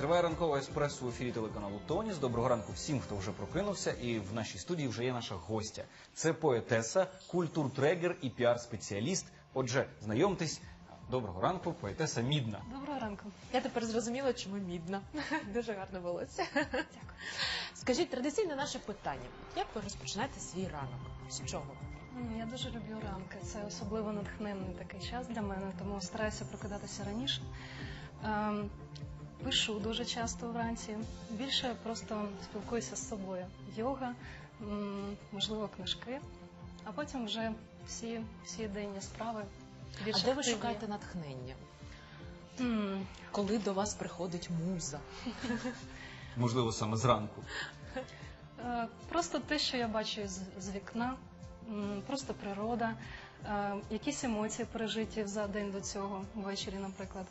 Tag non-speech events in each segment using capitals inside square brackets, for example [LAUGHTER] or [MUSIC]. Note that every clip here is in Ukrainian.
Триває ранкове еспресо в ефірі телеканалу Тоніс. Доброго ранку всім, хто вже прокинувся. І в нашій студії вже є наша гостя. Це поетеса, культуртрегер і піар-спеціаліст. Отже, знайомтесь. Доброго ранку, поетеса Мідна. Доброго ранку. Я тепер зрозуміла, чому мідна. [LAUGHS] Дуже гарне волосся. Дякую. Скажіть, традиційне наше питання. Як ви розпочинаєте свій ранок? З чого? Я дуже люблю ранки. Це особливо натхненний такий час для мене, тому стараюся прокидатися раніше. Пишу дуже часто вранці. Більше просто спілкуюся з собою. Йога, можливо, книжки, а потім вже всі, всі денні справи. більш А де ви шукаєте натхнення? М, Коли до вас приходить муза? [LAUGHS] Можливо, саме зранку. Е, Просто те, що я бачу з, з вікна, просто природа, е, якісь емоції пережиті за день до цього, ввечері, наприклад.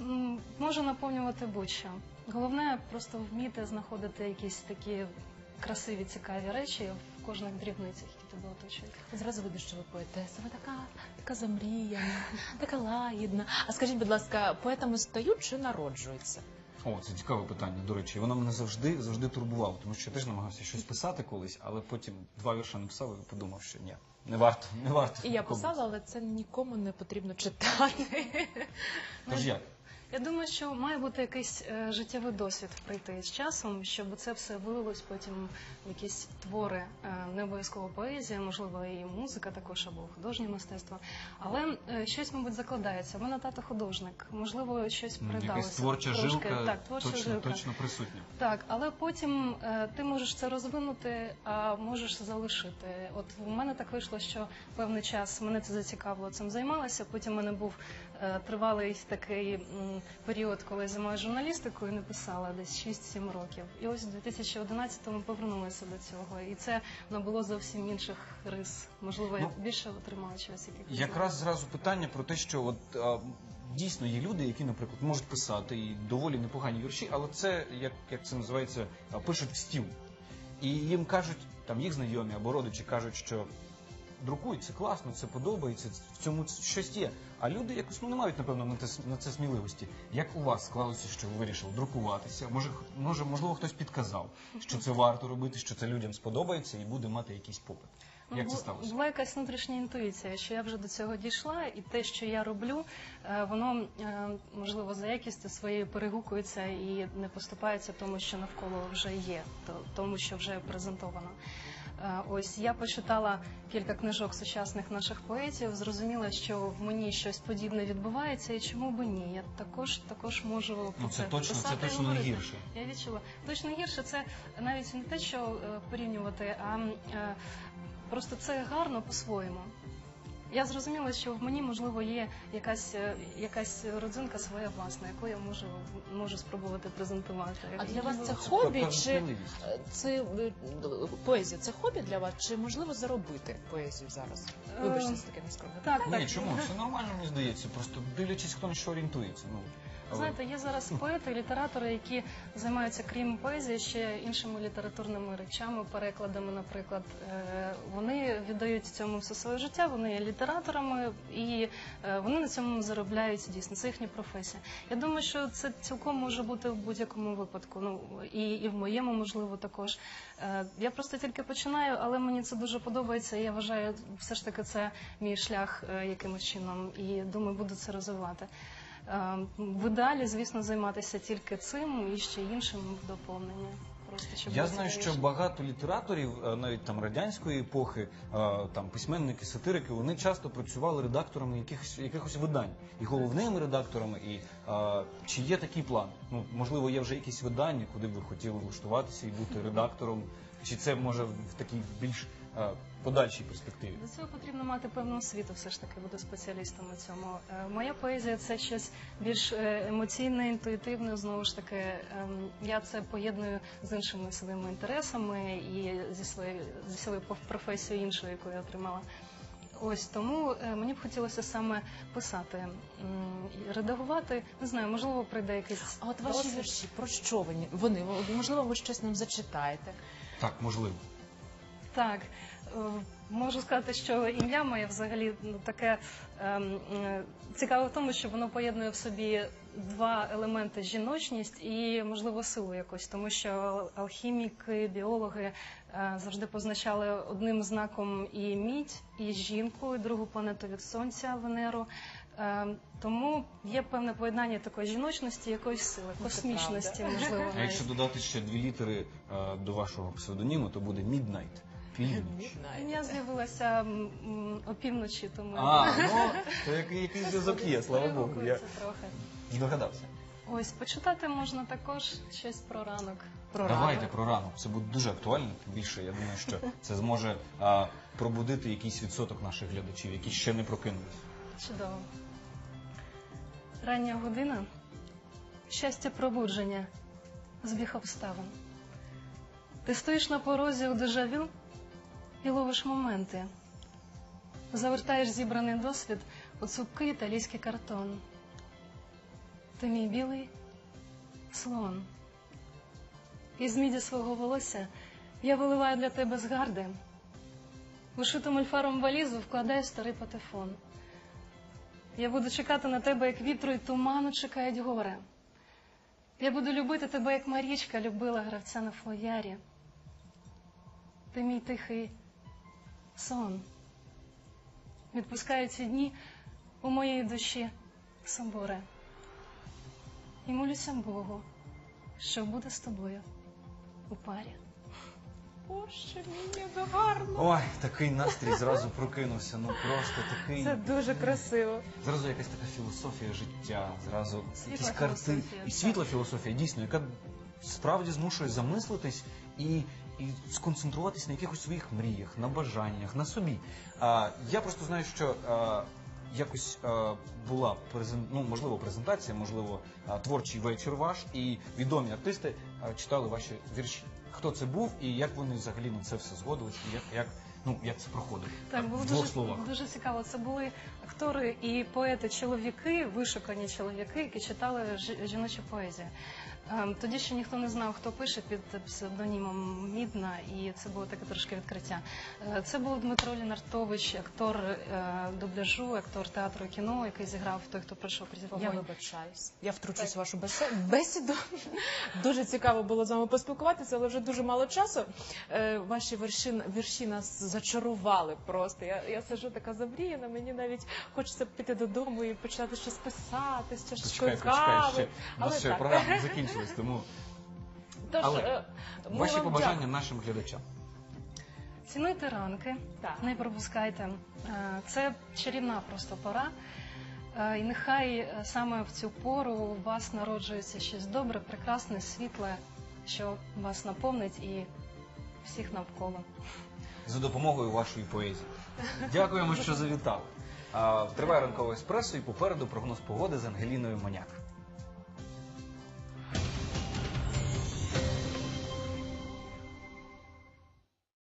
М, Може наповнювати будь-що. Головне просто вміти знаходити якісь такі красиві, цікаві речі в кожних дрібницях, які тебе оточують. Зразу видно, що ви поетеса. Ви така, така замріяна, така лагідна. А скажіть, будь ласка, поетами стають чи народжуються? О, це цікаве питання. До речі, воно мене завжди завжди турбувало, тому що я теж намагався щось писати колись, але потім два вірша написав і подумав, що ні, не варто, не варто. І я писала, але це нікому не потрібно читати. Тож як? Я думаю, що має бути якийсь е, життєвий досвід прийти з часом, щоб це все вилилось потім в якісь твори, е, не обов'язково поезія, можливо, і музика також або художнє мистецтво. Але е, щось, мабуть, закладається. У мене тато художник, можливо, щось передалося. Якась творча трошки. жилка так, творча точно, жилка. точно присутня. Так, але потім е, ти можеш це розвинути, а можеш залишити. От у мене так вийшло, що певний час мене це зацікавило, цим займалася. Потім у мене був тривалий такий період, коли я займалася журналістикою, не писала десь 6-7 років. І ось у 2011-му повернулася до цього. І це набуло зовсім інших рис. Можливо, я Ну, більше отримала чогось. Якраз зразу питання про те, що от а, дійсно є люди, які, наприклад, можуть писати і доволі непогані вірші, але це як, як це називається, пишуть в стіл. І їм кажуть, там їх знайомі або родичі кажуть, що друкують, це класно, це подобається, в цьому щось є. А люди якось ну, не мають, напевно, на це, на це сміливості. Як у вас склалося, що ви вирішили друкуватися? Може, може, можливо, хтось підказав, що це варто робити, що це людям сподобається і буде мати якийсь попит. Як це сталося? Була якась внутрішня інтуїція, що я вже до цього дійшла, і те, що я роблю, е, воно е, можливо за якістю своєю перегукується і не поступається тому, що навколо вже є, то- тому, що вже презентовано. Е, Ось я почитала кілька книжок сучасних наших поетів, зрозуміла, що в мені щось подібне відбувається, і чому би ні? Я також також можу про Ну це точно, це писати це точно не гірше. Я відчула. Точно гірше це навіть не те, що е, порівнювати, а е, просто це гарно по-своєму. Я зрозуміла, що в мені можливо є якась е, якась родзинка своя власна, яку я можу можу спробувати презентувати. А для вас це хобі чи е, це е, поезія? Це хобі для вас? Чи можливо заробити поезію зараз? Вибачте, це таке нескромне. так. Ні, чому? Все нормально, мені здається. Просто дивлячись, хто на що орієнтується. Ну, Знаєте, є зараз поети, літератори, які займаються крім поезії ще іншими літературними речами, перекладами, наприклад. Е, Вони віддають цьому все своє життя, вони є літераторами і е, вони на цьому заробляють дійсно. Це їхня професія. Я думаю, що це цілком може бути в будь-якому випадку. Ну і, і в моєму можливо також. Е, Я просто тільки починаю, але мені це дуже подобається. і Я вважаю, все ж таки це мій шлях якимось чином, і думаю, буду це розвивати. Е, В ідеалі, звісно, займатися тільки цим і ще іншим в доповнення. Просто щоб Я знаю, що багато літераторів, е, навіть там радянської епохи, е, там письменники, сатирики, вони часто працювали редакторами якихось якихось видань і головними редакторами. І е, чи є такий план? Ну можливо, є вже якісь видання, куди б ви хотіли влаштуватися і бути редактором, чи це може в такій більш подальшій перспективі? До цього потрібно мати певну освіту, все ж таки бути спеціалістом у цьому. Е, Моя поезія це щось більш е, емоційне, інтуїтивне. Знову ж таки, ем, я це поєдную з іншими своїми інтересами і зі своєю зі своєю професією іншою, яку я отримала. Ось тому е, мені б хотілося саме писати, і редагувати. Не знаю, можливо, прийде якийсь А от ваші вірші, про що вони? Вони можливо, ви щось нам зачитаєте. Так, можливо. Так, Е, Можу сказати, що ім'я моє взагалі ну, таке ем, е, цікаве в тому, що воно поєднує в собі два елементи жіночність і, можливо, силу якусь, тому що алхіміки, біологи е, завжди позначали одним знаком і мідь, і жінку, і другу планету від сонця Венеру. Е, Тому є певне поєднання такої жіночності, якоїсь сили, Ну, космічності, можливо. А якщо додати ще дві літери е, до вашого псевдоніму, то буде Midnight. Північ. Ім'я з'явилося м, м, опівночі, тому А, ну, то який, [LAUGHS] який зв'язок є, слава Богу. Я Перегукується трохи. здогадався. Ось почитати можна також щось про ранок. Про Давайте ранок. про ранок. Це буде дуже актуально. Тим більше, я думаю, що це зможе а, пробудити якийсь відсоток наших глядачів, які ще не прокинулись. Чудово. Рання година. Щастя пробудження. Збіг обставин. Ти стоїш на порозі у дежавю і ловиш моменти. Завертаєш зібраний досвід у цупкий італійський картон. Ти мій білий слон. Із міді свого волосся я виливаю для тебе згарди. Вишиту мульфаром валізу вкладаю старий патефон. Я буду чекати на тебе, як вітру і туману чекають гори. Я буду любити тебе, як Марічка любила гравця на флоярі. Ти мій тихий сон. Відпускаю ці дні у моїй душі собори. І молюся Богу, що буде з тобою у парі. Боже, мені як гарно. Ой, такий настрій зразу прокинувся. Ну просто такий. Це дуже красиво. Зразу якась така філософія життя, зразу Світла якісь карти. філософія, І так. світла філософія, дійсно, яка справді змушує замислитись і, і сконцентруватись на якихось своїх мріях, на бажаннях, на собі. А, я просто знаю, що а, якось а, була презен... ну, можливо, презентація, можливо, а, творчий вечір ваш, і відомі артисти а, читали ваші вірші. Хто це був і як вони взагалі на це все згодились, і як, як, ну, як це проходило? Так, було в двох дуже, словах. дуже цікаво. Це були актори і поети-чоловіки, вишукані чоловіки, які читали жіночу поезію. Ем, Тоді ще ніхто не знав, хто пише під псевдонімом Мідна, і це було таке трошки відкриття. Е, Це був Дмитро Лінартович, актор е, дубляжу, актор театру і кіно, який зіграв той, хто прийшов крізь Я вогонь. вибачаюсь. Я втручусь в вашу бесе- бесіду. Дуже цікаво було з вами поспілкуватися, але вже дуже мало часу. Е, Ваші вірші, вірші нас зачарували просто. Я, я сиджу така замріяна, мені навіть хочеться піти додому і почати щось писати, з чашечкою Почекай, почекай, ще. У Але нас ще так. програма не закінчилась, тому Тож, Але е, ми ваші вам побажання дякуємо. нашим глядачам. Цінуйте ранки, Так. не пропускайте. Е, Це чарівна просто пора. Е, І нехай е, саме в цю пору у вас народжується щось добре, прекрасне, світле, що вас наповнить і всіх навколо. за допомогою вашої поезії. [LAUGHS] Дякуємо, що завітали. А, Триває ранкове еспресо і попереду прогноз погоди з Ангеліною Моняк.